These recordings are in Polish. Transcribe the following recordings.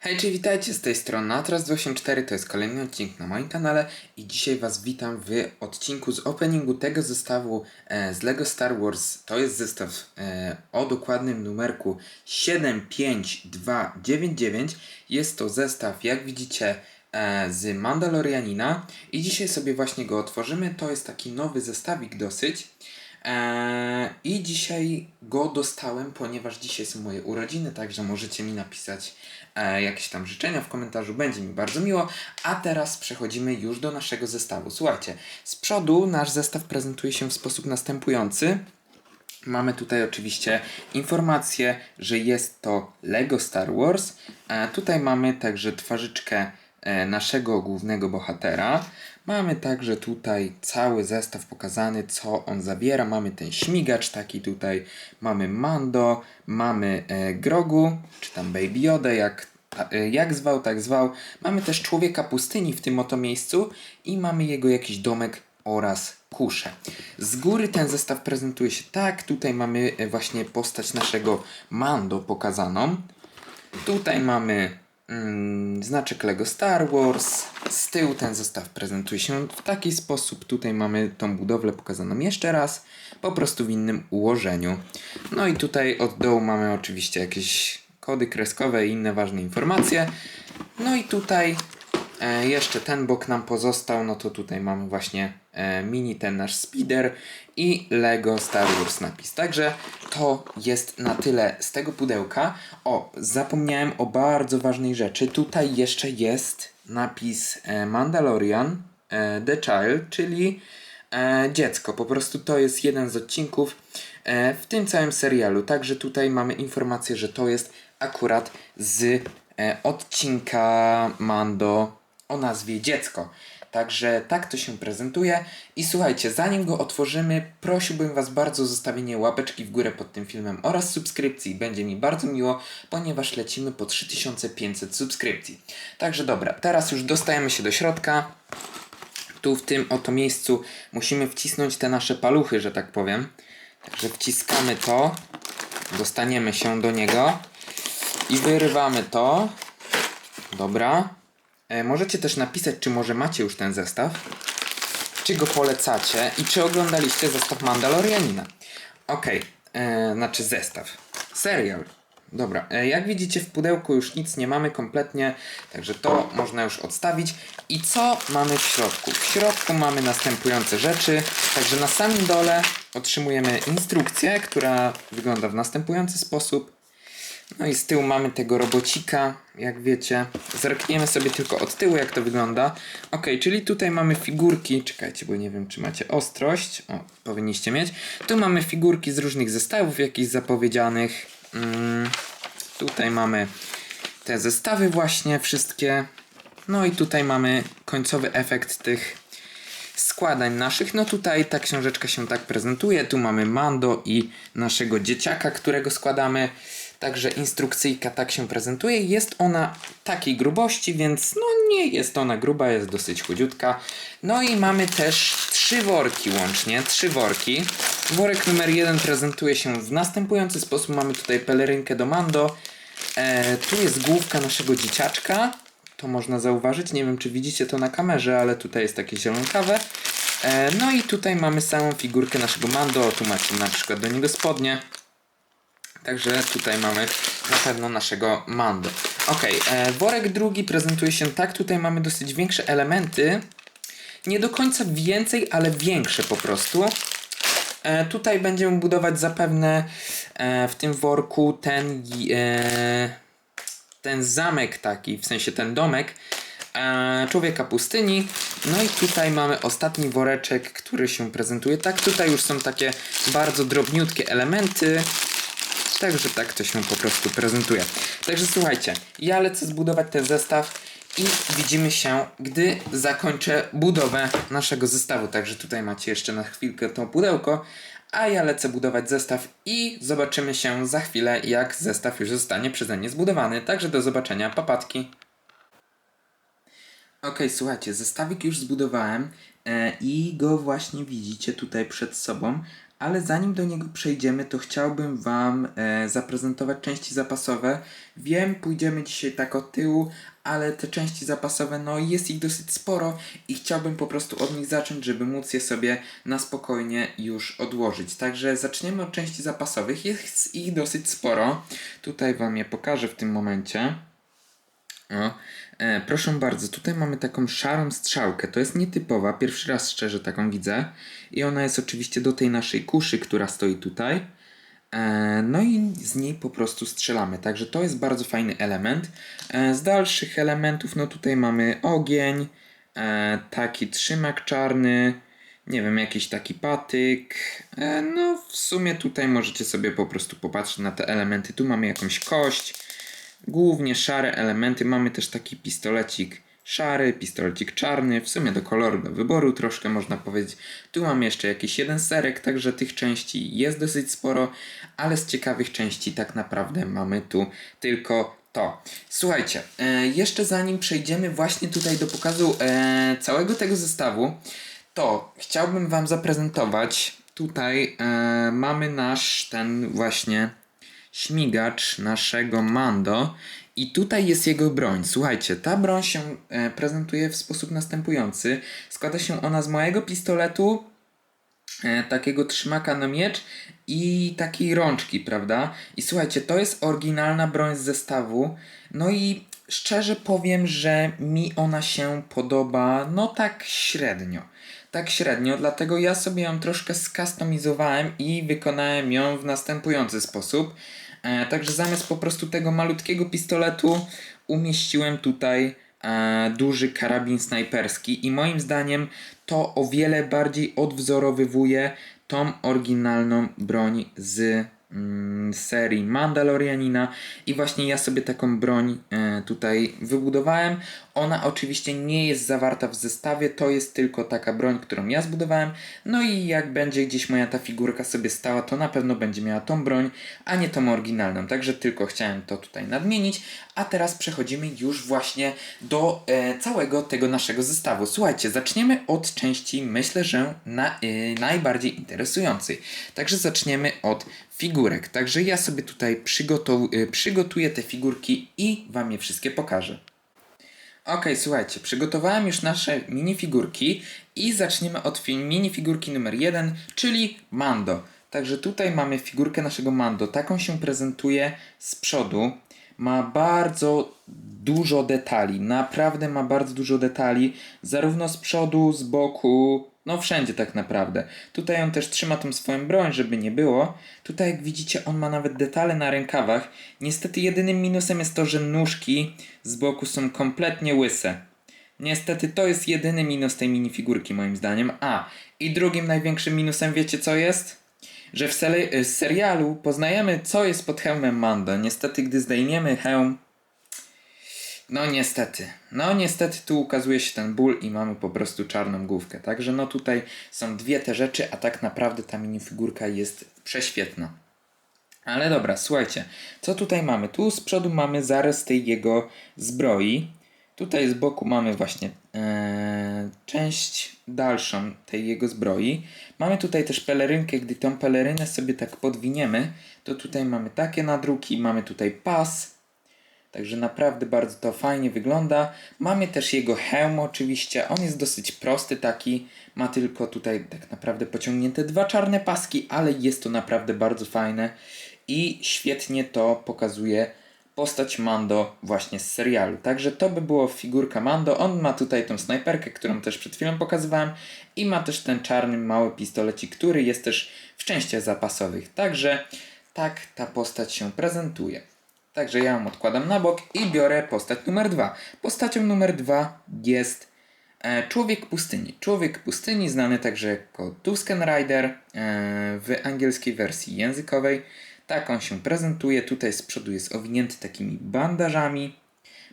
Hej, witajcie z tej strony Atras284, to jest kolejny odcinek na moim kanale i dzisiaj Was witam w odcinku z openingu tego zestawu e, z LEGO Star Wars. To jest zestaw e, o dokładnym numerku 75299. Jest to zestaw, jak widzicie, e, z Mandalorianina i dzisiaj sobie właśnie go otworzymy. To jest taki nowy zestawik dosyć. Eee, I dzisiaj go dostałem, ponieważ dzisiaj są moje urodziny, także możecie mi napisać e, jakieś tam życzenia w komentarzu, będzie mi bardzo miło. A teraz przechodzimy już do naszego zestawu. Słuchajcie, z przodu nasz zestaw prezentuje się w sposób następujący. Mamy tutaj oczywiście informację, że jest to Lego Star Wars. E, tutaj mamy także twarzyczkę e, naszego głównego bohatera. Mamy także tutaj cały zestaw pokazany, co on zawiera. Mamy ten śmigacz taki tutaj, mamy Mando, mamy e, Grogu, czy tam Baby Yoda, jak, e, jak zwał, tak zwał. Mamy też człowieka pustyni w tym oto miejscu i mamy jego jakiś domek oraz kuszę. Z góry ten zestaw prezentuje się tak. Tutaj mamy e, właśnie postać naszego Mando pokazaną. Tutaj mamy znaczek Lego Star Wars. Z tyłu ten zestaw prezentuje się w taki sposób. Tutaj mamy tą budowlę pokazaną jeszcze raz, po prostu w innym ułożeniu. No i tutaj od dołu mamy oczywiście jakieś kody kreskowe i inne ważne informacje. No i tutaj e, jeszcze ten bok nam pozostał, no to tutaj mamy właśnie e, mini ten nasz speeder i Lego Star Wars napis. Także to jest na tyle z tego pudełka. O, zapomniałem o bardzo ważnej rzeczy. Tutaj jeszcze jest napis e, Mandalorian e, The Child, czyli e, dziecko. Po prostu to jest jeden z odcinków w tym całym serialu. Także tutaj mamy informację, że to jest akurat z odcinka Mando o nazwie Dziecko. Także tak to się prezentuje. I słuchajcie, zanim go otworzymy, prosiłbym Was bardzo o zostawienie łapeczki w górę pod tym filmem oraz subskrypcji. Będzie mi bardzo miło, ponieważ lecimy po 3500 subskrypcji. Także dobra, teraz już dostajemy się do środka. Tu w tym oto miejscu musimy wcisnąć te nasze paluchy, że tak powiem. Także wciskamy to, dostaniemy się do niego i wyrywamy to. Dobra. E, możecie też napisać, czy może macie już ten zestaw, czy go polecacie i czy oglądaliście zestaw Mandalorianina. Okej, e, znaczy zestaw. Serial. Dobra, e, jak widzicie w pudełku już nic nie mamy kompletnie, także to można już odstawić. I co mamy w środku? W środku mamy następujące rzeczy, także na samym dole otrzymujemy instrukcję, która wygląda w następujący sposób. No i z tyłu mamy tego robocika, jak wiecie. Zerkniemy sobie tylko od tyłu, jak to wygląda. Ok, czyli tutaj mamy figurki. Czekajcie, bo nie wiem, czy macie ostrość. O, powinniście mieć. Tu mamy figurki z różnych zestawów, jakichś zapowiedzianych. Mm, tutaj mamy te zestawy właśnie, wszystkie. No i tutaj mamy końcowy efekt tych składań naszych. No tutaj ta książeczka się tak prezentuje. Tu mamy Mando i naszego dzieciaka, którego składamy. Także instrukcyjka tak się prezentuje. Jest ona takiej grubości, więc no nie jest ona gruba, jest dosyć chudziutka. No i mamy też trzy worki łącznie, trzy worki. Worek numer jeden prezentuje się w następujący sposób. Mamy tutaj pelerynkę do Mando. E, tu jest główka naszego dzieciaczka. To można zauważyć. Nie wiem, czy widzicie to na kamerze, ale tutaj jest takie zielonkawe. E, no i tutaj mamy samą figurkę naszego Mando. Tu macie na przykład do niego spodnie. Także tutaj mamy na pewno naszego Mando. Ok, e, worek drugi prezentuje się tak. Tutaj mamy dosyć większe elementy. Nie do końca więcej, ale większe po prostu. E, tutaj będziemy budować zapewne e, w tym worku ten, e, ten zamek taki, w sensie ten domek e, człowieka pustyni. No i tutaj mamy ostatni woreczek, który się prezentuje tak. Tutaj już są takie bardzo drobniutkie elementy. Także tak to się po prostu prezentuje. Także słuchajcie, ja lecę zbudować ten zestaw i widzimy się, gdy zakończę budowę naszego zestawu. Także tutaj macie jeszcze na chwilkę to pudełko, a ja lecę budować zestaw i zobaczymy się za chwilę, jak zestaw już zostanie przeze mnie zbudowany. Także do zobaczenia, papatki. Ok, słuchajcie, zestawik już zbudowałem e, i go właśnie widzicie tutaj przed sobą. Ale zanim do niego przejdziemy, to chciałbym Wam e, zaprezentować części zapasowe. Wiem, pójdziemy dzisiaj tak od tyłu, ale te części zapasowe, no jest ich dosyć sporo i chciałbym po prostu od nich zacząć, żeby móc je sobie na spokojnie już odłożyć. Także zaczniemy od części zapasowych. Jest ich dosyć sporo. Tutaj Wam je pokażę w tym momencie. O, e, proszę bardzo, tutaj mamy taką szarą strzałkę. To jest nietypowa, pierwszy raz szczerze taką widzę. I ona jest oczywiście do tej naszej kuszy, która stoi tutaj. E, no i z niej po prostu strzelamy. Także to jest bardzo fajny element. E, z dalszych elementów, no tutaj mamy ogień, e, taki trzymak czarny, nie wiem, jakiś taki patyk. E, no w sumie tutaj możecie sobie po prostu popatrzeć na te elementy. Tu mamy jakąś kość głównie szare elementy. Mamy też taki pistolecik szary, pistolecik czarny, w sumie do koloru do wyboru troszkę można powiedzieć. Tu mam jeszcze jakiś jeden serek, także tych części jest dosyć sporo, ale z ciekawych części tak naprawdę mamy tu tylko to. Słuchajcie, e, jeszcze zanim przejdziemy właśnie tutaj do pokazu e, całego tego zestawu, to chciałbym Wam zaprezentować. Tutaj e, mamy nasz ten właśnie śmigacz naszego Mando i tutaj jest jego broń. Słuchajcie, ta broń się e, prezentuje w sposób następujący. Składa się ona z mojego pistoletu, e, takiego trzymaka na miecz i takiej rączki, prawda? I słuchajcie, to jest oryginalna broń z zestawu. No i szczerze powiem, że mi ona się podoba, no tak średnio. Tak średnio, dlatego ja sobie ją troszkę skustomizowałem i wykonałem ją w następujący sposób. E, także zamiast po prostu tego malutkiego pistoletu umieściłem tutaj e, duży karabin snajperski i moim zdaniem to o wiele bardziej odwzorowywuje tą oryginalną broń z mm, serii Mandalorianina i właśnie ja sobie taką broń e, tutaj wybudowałem. Ona oczywiście nie jest zawarta w zestawie, to jest tylko taka broń, którą ja zbudowałem. No i jak będzie gdzieś moja ta figurka sobie stała, to na pewno będzie miała tą broń, a nie tą oryginalną. Także tylko chciałem to tutaj nadmienić. A teraz przechodzimy już właśnie do e, całego tego naszego zestawu. Słuchajcie, zaczniemy od części, myślę, że na, e, najbardziej interesującej. Także zaczniemy od figurek. Także ja sobie tutaj e, przygotuję te figurki i Wam je wszystkie pokażę. Ok, słuchajcie, przygotowałem już nasze minifigurki i zaczniemy od fi- minifigurki numer jeden, czyli Mando. Także tutaj mamy figurkę naszego Mando. Taką się prezentuje z przodu. Ma bardzo dużo detali, naprawdę ma bardzo dużo detali, zarówno z przodu, z boku, no wszędzie tak naprawdę. Tutaj on też trzyma tą swoją broń, żeby nie było. Tutaj jak widzicie on ma nawet detale na rękawach. Niestety jedynym minusem jest to, że nóżki z boku są kompletnie łyse. Niestety to jest jedyny minus tej minifigurki moim zdaniem. A, i drugim największym minusem wiecie co jest? Że w serialu poznajemy co jest pod hełmem Mando. Niestety gdy zdejmiemy hełm, no niestety. No niestety tu ukazuje się ten ból i mamy po prostu czarną główkę. Także no tutaj są dwie te rzeczy, a tak naprawdę ta minifigurka jest prześwietna. Ale dobra, słuchajcie, co tutaj mamy? Tu z przodu mamy zarys tej jego zbroi. Tutaj z boku mamy właśnie e, część dalszą tej jego zbroi. Mamy tutaj też pelerynkę, gdy tą pelerynę sobie tak podwiniemy, to tutaj mamy takie nadruki, mamy tutaj pas, Także naprawdę bardzo to fajnie wygląda. Mamy też jego hełm oczywiście. On jest dosyć prosty taki. Ma tylko tutaj tak naprawdę pociągnięte dwa czarne paski, ale jest to naprawdę bardzo fajne i świetnie to pokazuje postać Mando właśnie z serialu. Także to by było figurka Mando. On ma tutaj tą snajperkę, którą też przed chwilą pokazywałem i ma też ten czarny mały pistolecik, który jest też w częściach zapasowych. Także tak ta postać się prezentuje. Także ja ją odkładam na bok i biorę postać numer dwa. Postacią numer dwa jest e, Człowiek Pustyni. Człowiek Pustyni, znany także jako Tusken Rider e, w angielskiej wersji językowej. Tak on się prezentuje. Tutaj z przodu jest owinięty takimi bandażami.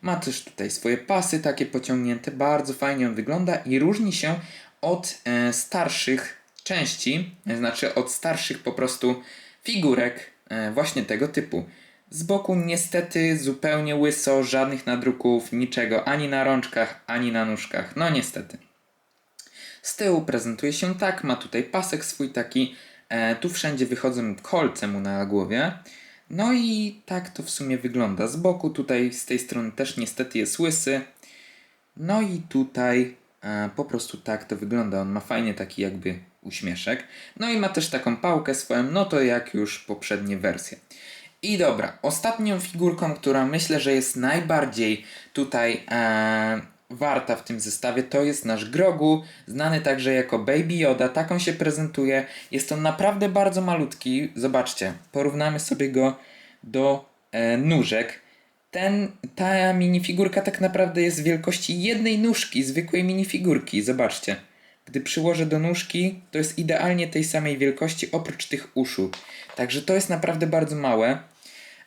Ma też tutaj swoje pasy takie pociągnięte. Bardzo fajnie on wygląda i różni się od e, starszych części, znaczy od starszych po prostu figurek właśnie tego typu. Z boku niestety zupełnie łyso, żadnych nadruków, niczego ani na rączkach, ani na nóżkach. No niestety. Z tyłu prezentuje się tak, ma tutaj pasek swój taki E, tu wszędzie wychodzą kolce mu na głowie. No i tak to w sumie wygląda. Z boku tutaj z tej strony też niestety jest łysy. No i tutaj e, po prostu tak to wygląda. On ma fajnie taki jakby uśmieszek. No i ma też taką pałkę swoją, no to jak już poprzednie wersje. I dobra, ostatnią figurką, która myślę, że jest najbardziej tutaj e, warta w tym zestawie, to jest nasz Grogu, znany także jako Baby Yoda. Tak on się prezentuje. Jest on naprawdę bardzo malutki. Zobaczcie, porównamy sobie go do e, nóżek. Ten, ta minifigurka tak naprawdę jest wielkości jednej nóżki, zwykłej minifigurki. Zobaczcie. Gdy przyłożę do nóżki, to jest idealnie tej samej wielkości oprócz tych uszu. Także to jest naprawdę bardzo małe.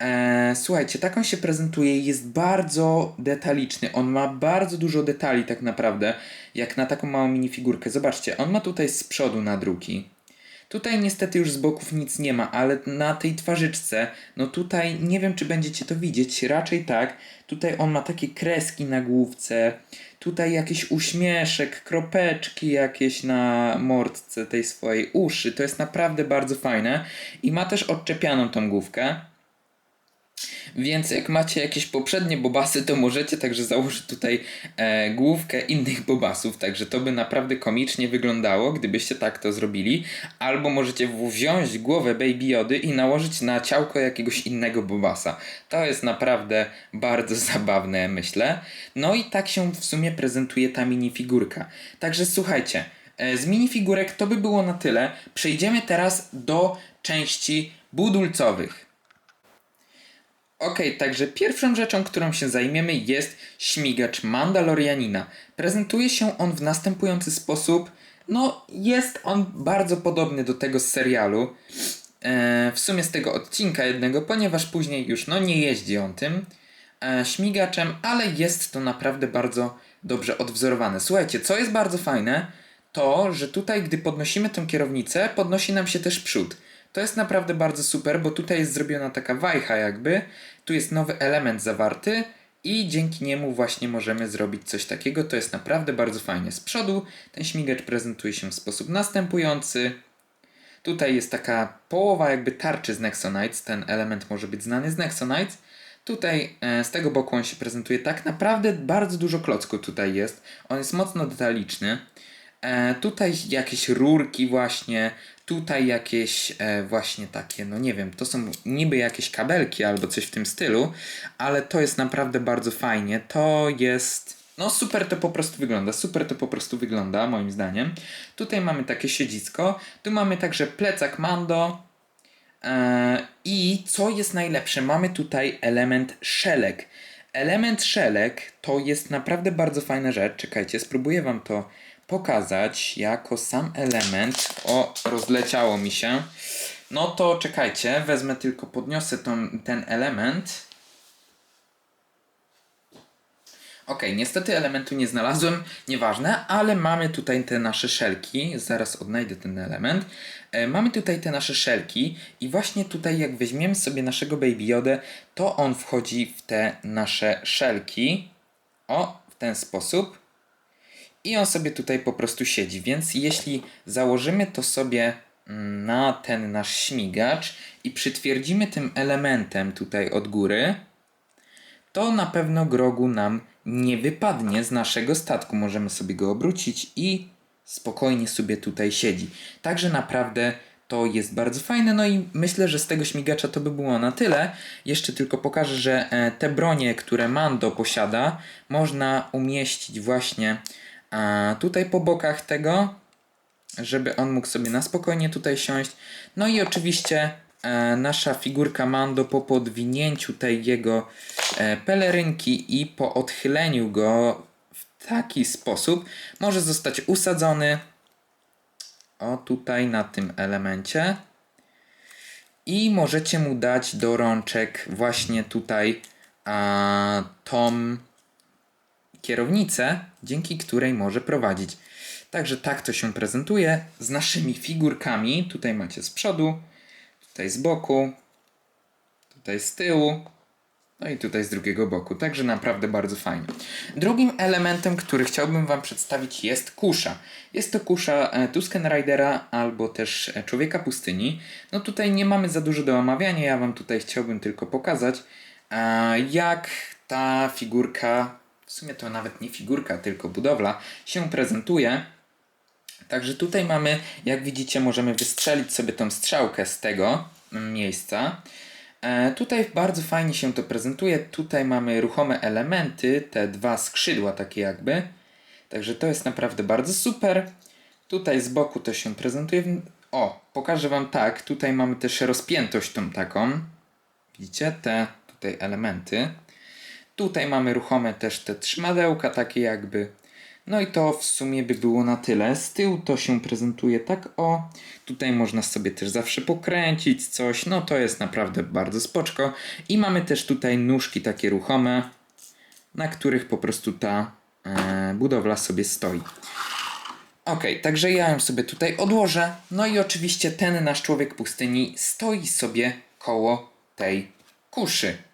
Eee, słuchajcie, tak on się prezentuje, jest bardzo detaliczny. On ma bardzo dużo detali, tak naprawdę, jak na taką małą minifigurkę. Zobaczcie, on ma tutaj z przodu nadruki. Tutaj niestety już z boków nic nie ma, ale na tej twarzyczce, no tutaj nie wiem, czy będziecie to widzieć, raczej tak. Tutaj on ma takie kreski na główce, tutaj jakiś uśmieszek, kropeczki jakieś na mordce tej swojej uszy. To jest naprawdę bardzo fajne i ma też odczepianą tą główkę. Więc jak macie jakieś poprzednie bobasy, to możecie także założyć tutaj e, główkę innych bobasów, także to by naprawdę komicznie wyglądało, gdybyście tak to zrobili. Albo możecie wziąć głowę Baby Jody i nałożyć na ciałko jakiegoś innego bobasa. To jest naprawdę bardzo zabawne, myślę. No i tak się w sumie prezentuje ta minifigurka. Także słuchajcie, e, z minifigurek to by było na tyle. Przejdziemy teraz do części budulcowych. Okej, także pierwszą rzeczą, którą się zajmiemy jest śmigacz Mandalorianina. Prezentuje się on w następujący sposób. No, jest on bardzo podobny do tego z serialu. E, w sumie z tego odcinka jednego, ponieważ później już no nie jeździ on tym e, śmigaczem, ale jest to naprawdę bardzo dobrze odwzorowane. Słuchajcie, co jest bardzo fajne, to, że tutaj, gdy podnosimy tę kierownicę, podnosi nam się też przód. To jest naprawdę bardzo super, bo tutaj jest zrobiona taka wajcha jakby, tu jest nowy element zawarty i dzięki niemu właśnie możemy zrobić coś takiego. To jest naprawdę bardzo fajnie. Z przodu ten śmigacz prezentuje się w sposób następujący. Tutaj jest taka połowa jakby tarczy z Nexonites. Ten element może być znany z Nexonites. Tutaj e, z tego boku on się prezentuje tak naprawdę bardzo dużo klocku tutaj jest. On jest mocno detaliczny. E, tutaj jakieś rurki właśnie, tutaj jakieś e, właśnie takie, no nie wiem, to są niby jakieś kabelki albo coś w tym stylu, ale to jest naprawdę bardzo fajnie. To jest, no super to po prostu wygląda, super to po prostu wygląda moim zdaniem. Tutaj mamy takie siedzisko, tu mamy także plecak Mando, e, i co jest najlepsze, mamy tutaj element szelek. Element szelek to jest naprawdę bardzo fajna rzecz. Czekajcie, spróbuję wam to pokazać jako sam element. O, rozleciało mi się. No to czekajcie, wezmę tylko, podniosę tą, ten element. Ok, niestety elementu nie znalazłem, nieważne, ale mamy tutaj te nasze szelki. Zaraz odnajdę ten element. E, mamy tutaj te nasze szelki i właśnie tutaj jak weźmiemy sobie naszego Baby Yoda, to on wchodzi w te nasze szelki. O, w ten sposób i on sobie tutaj po prostu siedzi. Więc jeśli założymy to sobie mm, na ten nasz śmigacz i przytwierdzimy tym elementem tutaj od góry, to na pewno grogu nam nie wypadnie z naszego statku. Możemy sobie go obrócić i spokojnie sobie tutaj siedzi. Także naprawdę to jest bardzo fajne. No i myślę, że z tego śmigacza to by było na tyle. Jeszcze tylko pokażę, że e, te bronie, które Mando posiada, można umieścić właśnie a tutaj po bokach tego, żeby on mógł sobie na spokojnie tutaj siąść. No i oczywiście e, nasza figurka Mando po podwinięciu tej jego e, pelerynki i po odchyleniu go w taki sposób może zostać usadzony o tutaj na tym elemencie i możecie mu dać do rączek właśnie tutaj a, tą kierownicę, dzięki której może prowadzić. Także tak to się prezentuje z naszymi figurkami. Tutaj macie z przodu, tutaj z boku, tutaj z tyłu. No i tutaj z drugiego boku, także naprawdę bardzo fajnie. Drugim elementem, który chciałbym Wam przedstawić jest kusza. Jest to kusza e, Tusken Ridera albo też e, Człowieka Pustyni. No tutaj nie mamy za dużo do omawiania, ja Wam tutaj chciałbym tylko pokazać, e, jak ta figurka, w sumie to nawet nie figurka, tylko budowla, się prezentuje. Także tutaj mamy, jak widzicie, możemy wystrzelić sobie tą strzałkę z tego mm, miejsca. E, tutaj bardzo fajnie się to prezentuje. Tutaj mamy ruchome elementy, te dwa skrzydła takie jakby. Także to jest naprawdę bardzo super. Tutaj z boku to się prezentuje. O, pokażę Wam tak. Tutaj mamy też rozpiętość tą taką. Widzicie te tutaj elementy. Tutaj mamy ruchome też te trzymadełka takie jakby. No i to w sumie by było na tyle. Z tyłu to się prezentuje tak o. Tutaj można sobie też zawsze pokręcić coś. No to jest naprawdę bardzo spoczko. I mamy też tutaj nóżki takie ruchome, na których po prostu ta e, budowla sobie stoi. Ok, także ja ją sobie tutaj odłożę. No i oczywiście ten nasz człowiek pustyni stoi sobie koło tej kuszy.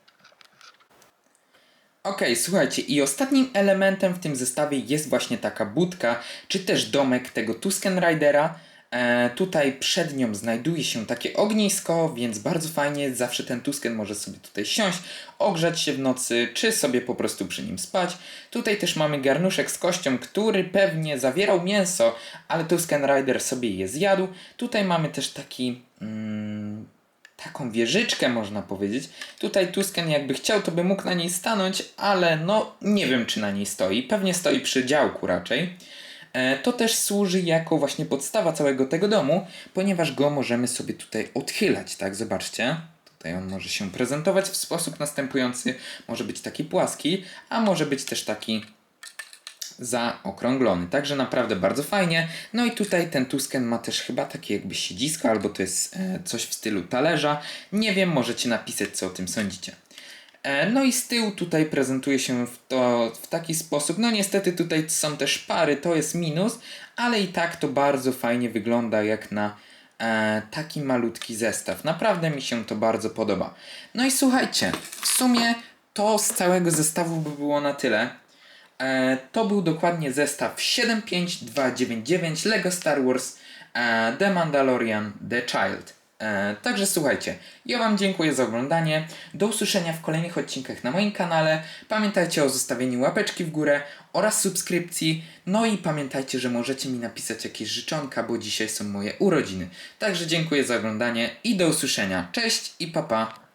Okej, słuchajcie, i ostatnim elementem w tym zestawie jest właśnie taka budka, czy też domek tego Tusken Ridera. E, tutaj przed nią znajduje się takie ognisko, więc bardzo fajnie, zawsze ten Tusken może sobie tutaj siąść, ogrzać się w nocy, czy sobie po prostu przy nim spać. Tutaj też mamy garnuszek z kością, który pewnie zawierał mięso, ale Tusken Rider sobie je zjadł. Tutaj mamy też taki... Mm, taką wieżyczkę, można powiedzieć. Tutaj Tusken jakby chciał, to by mógł na niej stanąć, ale no nie wiem, czy na niej stoi. Pewnie stoi przy działku raczej. E, To też służy jako właśnie podstawa całego tego domu, ponieważ go możemy sobie tutaj odchylać, tak? Zobaczcie. Tutaj on może się prezentować w sposób następujący. Może być taki płaski, a może być też taki zaokrąglony. Także naprawdę bardzo fajnie. No i tutaj ten Tusken ma też chyba takie jakby siedzisko, albo to jest e, coś w stylu talerza. Nie wiem, możecie napisać, co o tym sądzicie. E, no i z tyłu tutaj prezentuje się w to w taki sposób. No niestety tutaj są też pary, to jest minus, ale i tak to bardzo fajnie wygląda jak na e, taki malutki zestaw. Naprawdę mi się to bardzo podoba. No i słuchajcie, w sumie to z całego zestawu by było na tyle. E, to był dokładnie zestaw 75299 LEGO Star Wars e, The Mandalorian The Child. E, także słuchajcie, ja Wam dziękuję za oglądanie. Do usłyszenia w kolejnych odcinkach na moim kanale. Pamiętajcie o zostawieniu łapeczki w górę oraz subskrypcji. No i pamiętajcie, że możecie mi napisać jakieś życzonka, bo dzisiaj są moje urodziny. Także dziękuję za oglądanie i do usłyszenia. Cześć i papa. Pa.